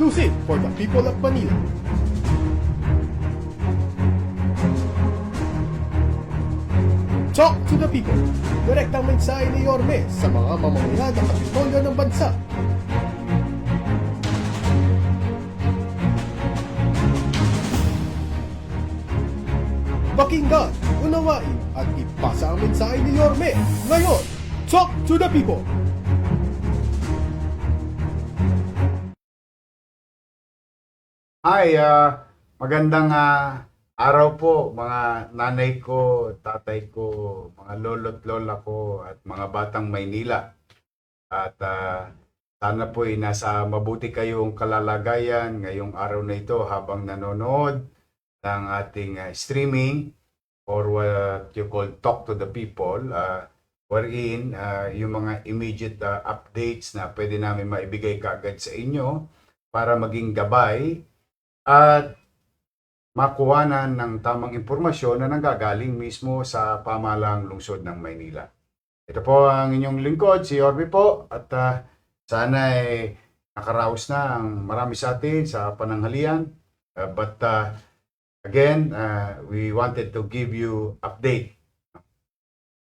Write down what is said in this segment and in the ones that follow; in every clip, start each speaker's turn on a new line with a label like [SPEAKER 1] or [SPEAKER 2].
[SPEAKER 1] exclusive for the people of Manila. Talk to the people. Direktang mensahe ni Yorme sa mga mamamayan ng kapitolyo ng bansa. Pakinggan, unawain at ipasa ang mensahe ni Yorme. Ngayon, Talk to the people.
[SPEAKER 2] Hi, ah, magandang ah, araw po mga nanay ko, tatay ko, mga lolo't lola ko at mga batang Maynila. At ah, sana po ay nasa mabuti kayong kalalagayan ngayong araw na ito habang nanonood ng ating ah, streaming or what you call Talk to the People. ah, wherein ah, yung mga immediate ah, updates na pwede namin maibigay kaagad sa inyo para maging gabay at makuhanan ng tamang impormasyon na nanggagaling mismo sa pamalang lungsod ng Maynila. Ito po ang inyong lingkod, si Orby po, at ah, sana ay nakaraos na ang marami sa atin sa pananghalian. Uh, but ah, again, ah, we wanted to give you update.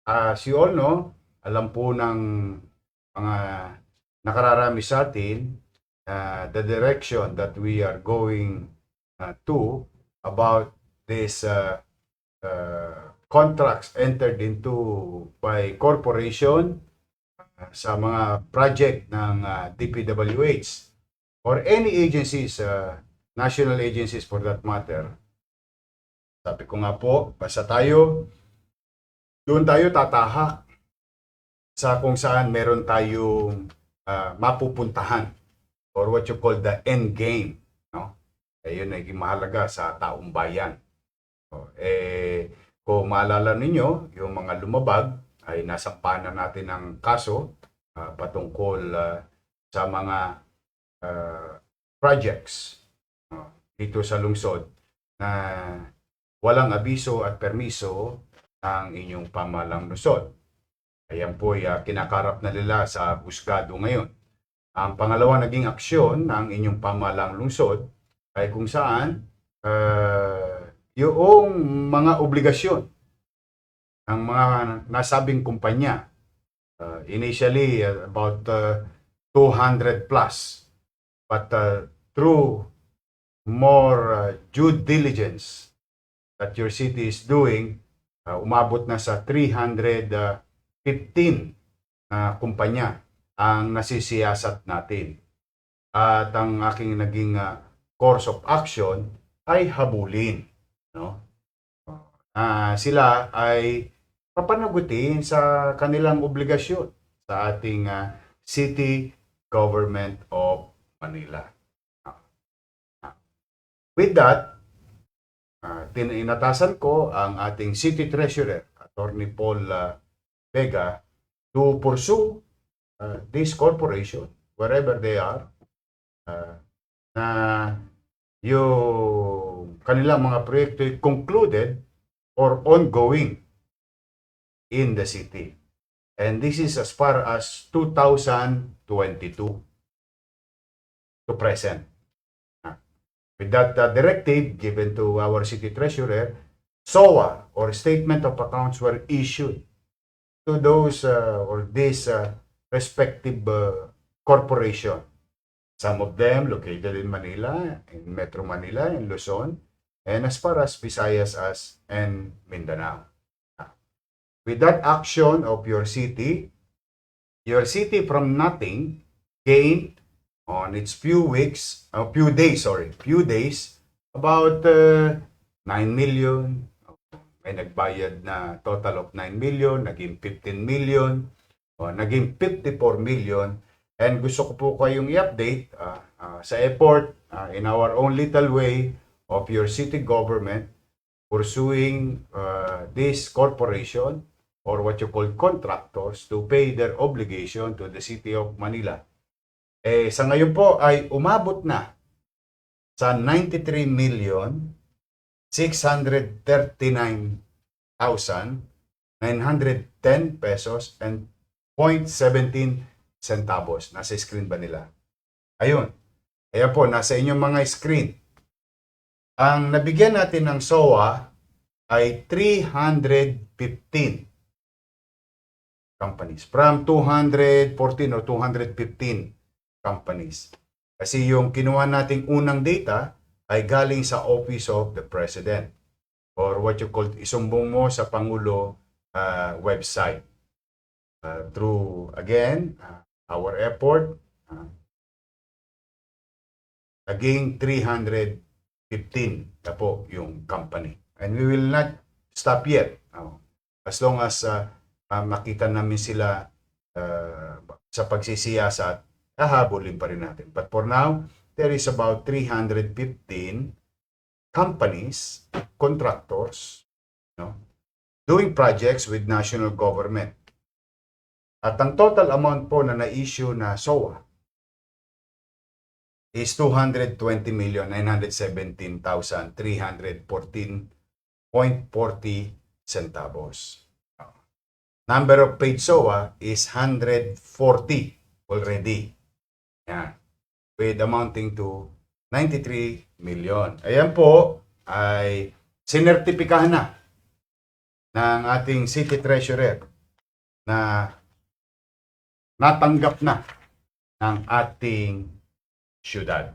[SPEAKER 2] As you all know, alam po ng mga nakararami sa atin uh, the direction that we are going uh, to about this uh, uh, contracts entered into by corporation uh, sa mga project ng uh, DPWH or any agencies, uh, national agencies for that matter. Sabi ko nga po, basta tayo, doon tayo tatahak sa kung saan meron tayong uh, mapupuntahan or what you call the end game, no? Eh, yun ay mahalaga sa taong bayan. O, eh, kung maalala ninyo, yung mga lumabag ay nasampanan natin ng kaso ah, patungkol ah, sa mga ah, projects ah, dito sa lungsod na walang abiso at permiso ng inyong pamalang lungsod. Ayan po ay ah, kinakarap na nila sa husgado ngayon. Ang pangalawa naging aksyon ng inyong pamalang lungsod ay kung saan uh, yung mga obligasyon ng mga nasabing kumpanya. Uh, initially uh, about uh, 200 plus. But uh, through more uh, due diligence that your city is doing uh, umabot na sa 315 na kumpanya ang nasisiyasat natin. At ang aking naging ah, course of action ay habulin. No? Ah, sila ay papanagutin sa kanilang obligasyon sa ating ah, City Government of Manila. With that, uh, tinatasan ko ang ating City Treasurer, Attorney Paul ah, Vega, to pursue uh, this corporation, wherever they are, uh, na yung kanilang mga proyekto ay concluded or ongoing in the city. And this is as far as 2022 to present. Uh, With that uh, directive given to our city treasurer, SOA or Statement of Accounts were issued to those uh, or this uh, respective uh, corporation. Some of them located in Manila, in Metro Manila, in Luzon, and as far as Visayas as and Mindanao. With that action of your city, your city from nothing gained on its few weeks, a few days, sorry, few days, about uh, 9 million. May nagbayad na total of 9 million, naging 15 million, naging 54 million. And gusto ko po kayong i-update ah, ah, sa effort ah, in our own little way of your city government pursuing uh, this corporation or what you call contractors to pay their obligation to the city of Manila. Eh, sa ngayon po ay umabot na sa 93 million 639,910 pesos and 0.17 centavos. Nasa screen ba nila? Ayun. Ayan po, nasa inyong mga screen. Ang nabigyan natin ng SOA ay 315 companies. From 214 or 215 companies. Kasi yung kinuha nating unang data ay galing sa Office of the President or what you call isumbong mo sa Pangulo uh, website. Uh, through, again, uh, our effort, uh, naging 315 na po yung company. And we will not stop yet. Oh. As long as uh, uh, makita namin sila uh, sa pagsisiyasat, hahabulin pa rin natin. But for now, there is about 315 companies, contractors, no, doing projects with national government. At ang total amount po na na-issue na SOA is 220,917,314.40 centavos. Number of paid SOA is 140 already. Yan. With amounting to 93 million. Ayan po ay sinertipikahan na ng ating city treasurer na natanggap na ng ating syudad.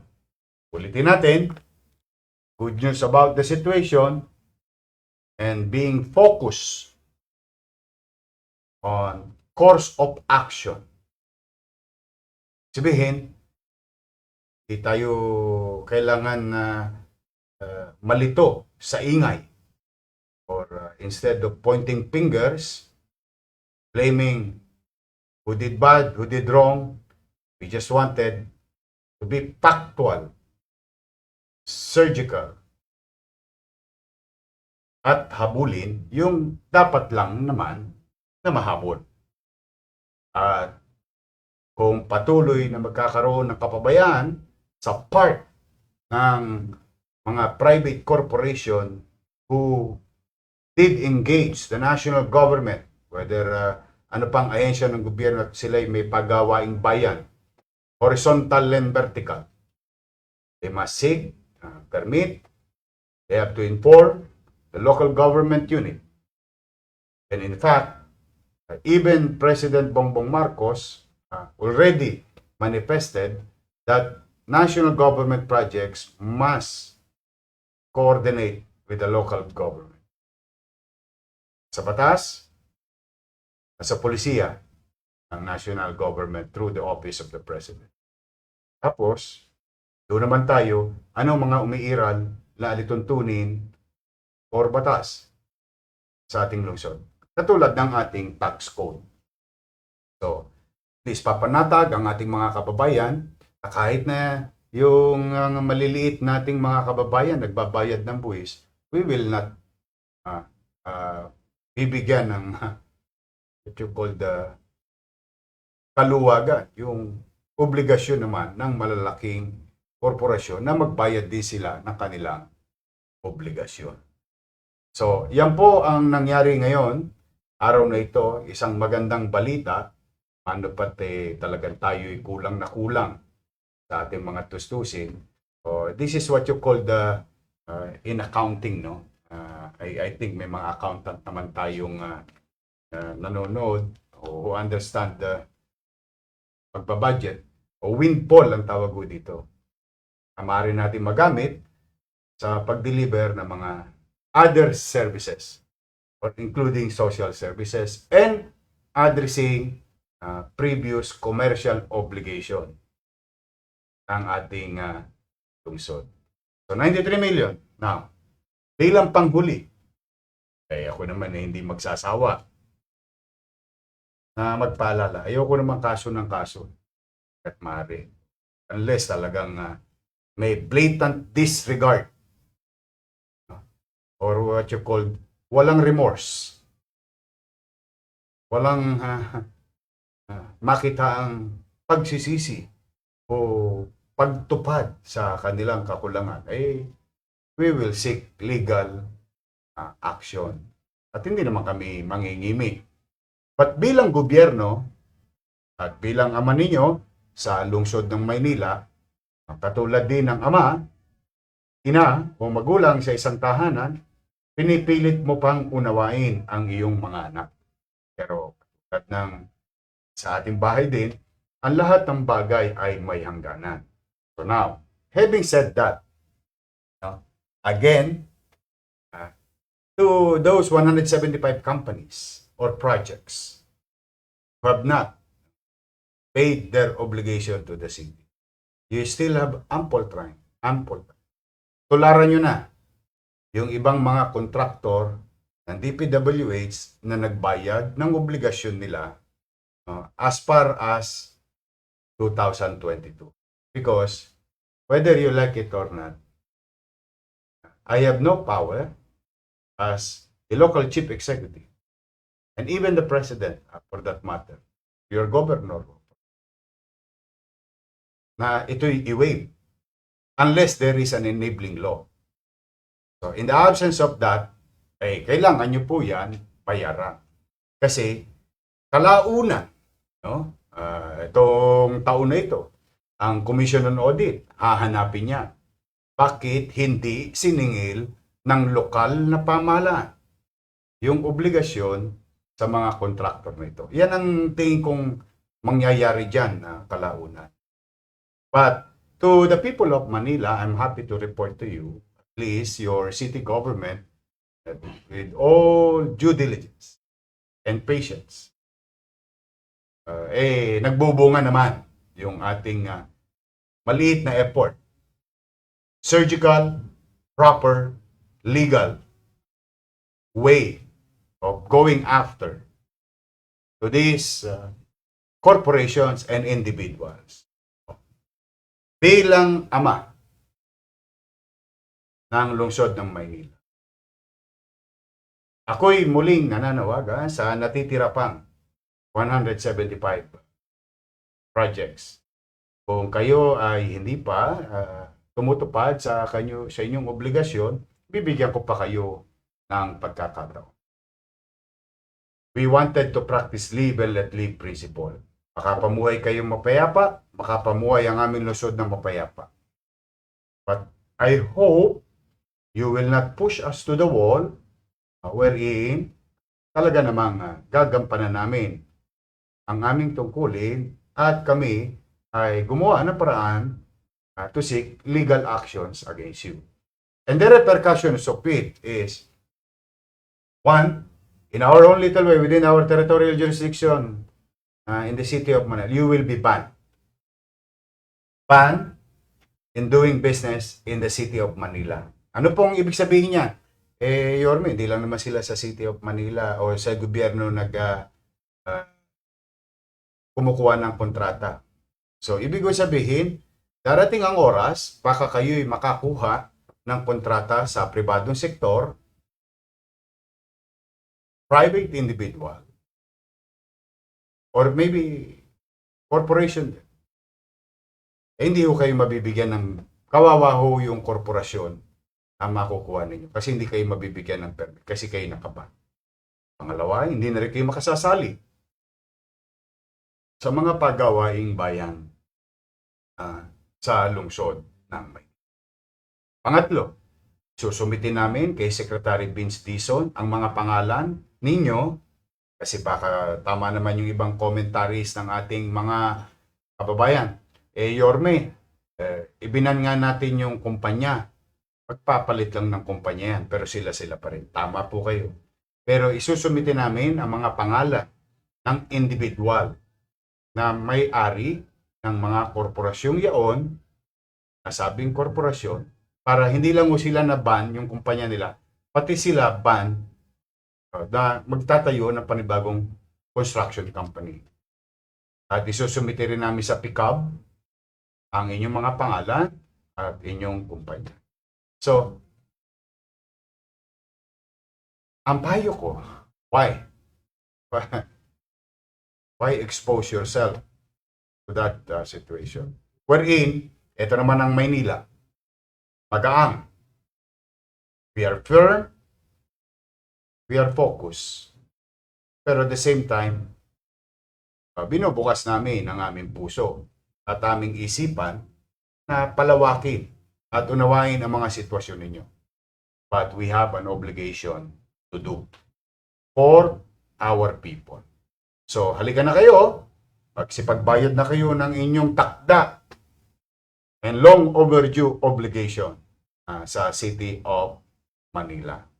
[SPEAKER 2] Ulitin natin, good news about the situation and being focused on course of action. Sabihin, di tayo kailangan na uh, malito sa ingay or uh, instead of pointing fingers, blaming who did bad, who did wrong, we just wanted to be factual, surgical, at habulin yung dapat lang naman na mahabol. At kung patuloy na magkakaroon ng kapabayaan sa part ng mga private corporation who did engage the national government, whether uh, ano pang ahensya ng gobyerno at sila may pagawaing bayan, horizontal and vertical. They must seek uh, permit, they have to inform the local government unit. And in fact, uh, even President Bongbong Marcos uh, already manifested that national government projects must coordinate with the local government. Sa batas, sa polisiya, ng national government through the office of the president. Tapos, doon naman tayo, ano mga umiiral na alituntunin or batas sa ating lungsod. Katulad ng ating tax code. So, please papanatag ang ating mga kababayan na kahit na yung uh, maliliit nating mga kababayan nagbabayad ng buwis, we will not uh, uh, bibigyan ng what you call the kaluwagan, yung obligasyon naman ng malalaking korporasyon na magbayad din sila ng kanilang obligasyon. So, yan po ang nangyari ngayon. Araw na ito, isang magandang balita. Ano pat eh, talagang tayo'y kulang na kulang sa ating mga tustusin. So, this is what you call the uh, in accounting, no? Uh, I, I think may mga accountant naman tayong uh, uh, nanonood o who understand the pagbabudget o windfall ang tawag ko dito. Na maaari natin magamit sa pag-deliver ng mga other services or including social services and addressing uh, previous commercial obligation ng ating uh, lungsod. So 93 million. Now, bilang panghuli, eh ako naman eh, hindi magsasawa na magpaalala. Ayoko naman kaso ng kaso at maaari. Unless talagang uh, may blatant disregard no? or what you call walang remorse. Walang uh, uh, makita ang pagsisisi o pagtupad sa kanilang kakulangan, eh, we will seek legal uh, action. At hindi naman kami mangingimi. But bilang gobyerno at bilang ama ninyo sa lungsod ng Maynila, Katulad din ng ama, ina o magulang sa isang tahanan, pinipilit mo pang unawain ang iyong mga anak. Pero katulad ng sa ating bahay din, ang lahat ng bagay ay may hangganan. So now, having said that, again, uh, to those 175 companies or projects who have not paid their obligation to the city, you still have ample time, ample time. Tularan nyo na yung ibang mga kontraktor ng DPWH na nagbayad ng obligasyon nila uh, as far as 2022. Because whether you like it or not, I have no power as the local chief executive and even the president uh, for that matter, your governor, na ito'y i-waive unless there is an enabling law. So in the absence of that, eh, kailangan nyo po yan bayaran. Kasi kalaunan, no? Ah, itong taon na ito, ang Commission on Audit, hahanapin niya. Bakit hindi siningil ng lokal na pamahalaan yung obligasyon sa mga kontraktor na ito? Yan ang tingin kong mangyayari dyan na kalaunan. But to the people of Manila, I'm happy to report to you, at least your city government, with all due diligence and patience, uh, eh, nagbubunga naman yung ating uh, maliit na effort. Surgical, proper, legal way of going after to these uh, corporations and individuals. Bilang ama ng lungsod ng Maynila. Ako'y muling nananawagan sa natitira pang 175 projects. Kung kayo ay hindi pa ah, tumutupad sa kanyo sa inyong obligasyon, bibigyan ko pa kayo ng pagkakataon. We wanted to practice live and let live principle. Makapamuhay kayong mapayapa, makapamuhay ang aming lungsod ng mapayapa. But I hope you will not push us to the wall uh, wherein talaga namang uh, gagampanan namin ang aming tungkulin at kami ay gumawa ng paraan uh, to seek legal actions against you. And the repercussions of it is, one, in our own little way, within our territorial jurisdiction uh, in the city of Manila, you will be banned. Banned in doing business in the city of Manila. Ano pong ibig sabihin niya? Eh, Yorme, hindi lang naman sila sa city of Manila o sa gobyerno nag ah, ah, kumukuha ng kontrata. So, ibig sabihin, darating ang oras, baka kayo'y makakuha ng kontrata sa pribadong sektor, private individual, or maybe corporation din. Eh, hindi ho kayo mabibigyan ng kawawa ho yung korporasyon ang makukuha ninyo kasi hindi kayo mabibigyan ng permit kasi kayo nakaban. Pangalawa, hindi na rin kayo makasasali sa mga pagawaing bayan ah, sa lungsod ng Maynila. Pangatlo, susumitin namin kay Secretary Vince Dizon ang mga pangalan ninyo kasi baka tama naman yung ibang commentaries ng ating mga kababayan. Eh, Yorme, eh, ibinan nga natin yung kumpanya. Magpapalit lang ng kumpanya yan, pero sila-sila pa rin. Tama po kayo. Pero isusumitin namin ang mga pangalan ng individual na may-ari ng mga korporasyong yaon, nasabing korporasyon, para hindi lang mo sila na ban yung kumpanya nila, pati sila ban na magtatayo ng panibagong construction company. At isusumite rin namin sa PICAB ang inyong mga pangalan at inyong kumpanya. So, ang payo ko, why? why expose yourself to that uh, situation? Wherein, ito naman ang Maynila, magaang. We are firm, we are focused. Pero at the same time, uh, binubukas namin ang aming puso at aming isipan na palawakin at unawain ang mga sitwasyon ninyo. But we have an obligation to do for our people. So, halika na kayo, magsipagbayad na kayo ng inyong takda and long overdue obligation ah, sa City of Manila.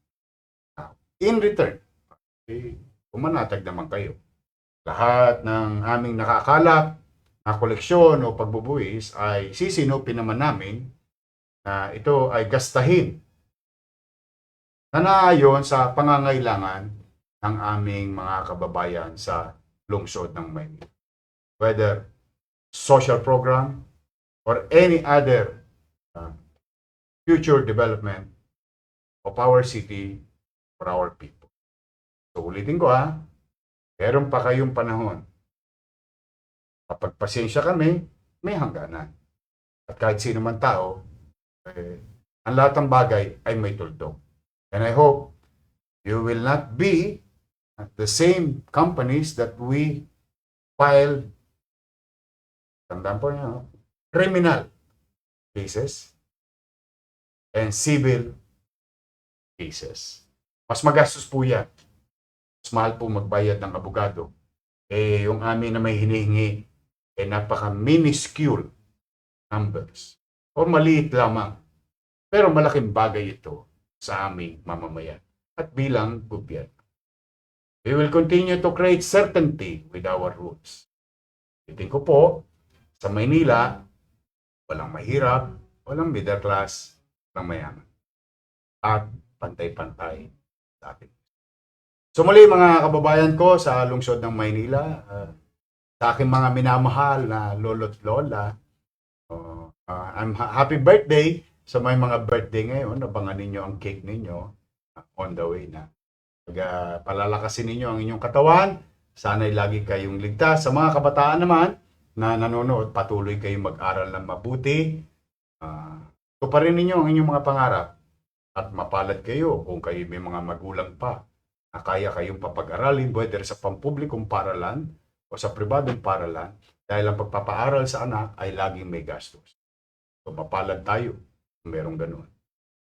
[SPEAKER 2] In return, eh, pumanatag naman kayo. Lahat ng aming nakakalap na koleksyon o pagbubuwis ay sisinupin naman namin na ito ay gastahin na naayon sa pangangailangan ng aming mga kababayan sa lungsod ng Maynila. Whether social program or any other uh, future development of our city for our people. So ulitin ko ha, meron pa kayong panahon. Kapag pasensya kami, may hangganan. At kahit sino man tao, eh, ang lahat ng bagay ay may tuldok. And I hope you will not be at the same companies that we filed tandaan po niyo, criminal cases and civil cases. Mas magastos po yan. Mas mahal po magbayad ng abogado. Eh, yung amin na may hinihingi, eh, napaka-minuscule numbers. O maliit lamang. Pero malaking bagay ito sa aming mamamayan at bilang gobyerno. We will continue to create certainty with our rules. Titin ko po, sa Maynila, walang mahirap, walang middle class, walang mayaman. At pantay-pantay atin. So muli mga kababayan ko sa lungsod ng Maynila, ah, sa aking mga minamahal na lolo't lola, oh, ah, I'm ha- happy birthday sa may mga birthday ngayon. Abangan ninyo ang cake ninyo ah, on the way na. Pag ah, palalakasin ninyo ang inyong katawan, sana'y lagi kayong ligtas. Sa mga kabataan naman na nanonood, patuloy kayong mag-aral ng mabuti. Uh, tuparin ninyo ang inyong mga pangarap at mapalad kayo kung kayo may mga magulang pa na kaya kayong papag-aralin whether sa pampublikong paralan o sa pribadong paralan dahil ang pagpapaaral sa anak ay laging may gastos. So mapalad tayo kung merong ganun.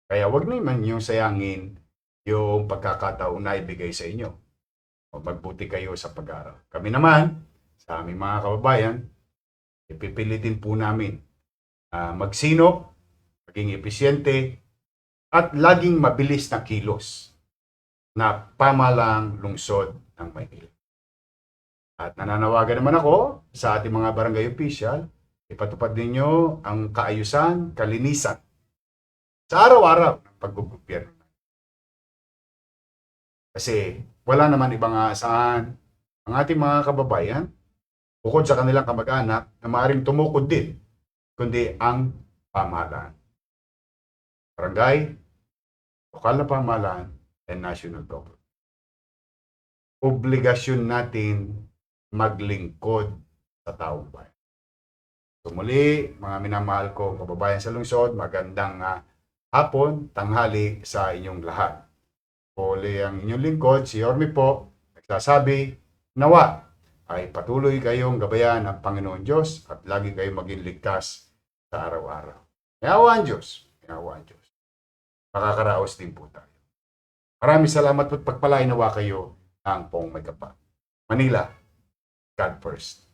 [SPEAKER 2] Kaya wag naman yung sayangin yung pagkakataon na ibigay sa inyo. O magbuti kayo sa pag-aaral. Kami naman, sa aming mga kababayan, ipipilitin po namin ah, magsino, maging epesyente, at laging mabilis na kilos na pamalang lungsod ng Maynila. At nananawagan naman ako sa ating mga barangay official, ipatupad ninyo ang kaayusan, kalinisan sa araw-araw ng paggugobyerno. Kasi wala naman ibang aasahan ang ating mga kababayan bukod sa kanilang kamag-anak na maaaring tumukod din kundi ang pamahalaan. Barangay, lokal na pamahalaan, and national government. Obligasyon natin maglingkod sa taong bayan. So muli, mga minamahal ko kababayan sa lungsod, magandang ah, hapon, tanghali sa inyong lahat. Uli ang inyong lingkod, si Yormi po, nagsasabi, nawa ay patuloy kayong gabayan ng Panginoon Diyos at lagi kayong maging ligtas sa araw-araw. May awa ang Diyos. Ang Diyos. Makakaraos din po tayo. Maraming salamat at pagpalain nawa kayo ng pong may kapal. Manila, God first.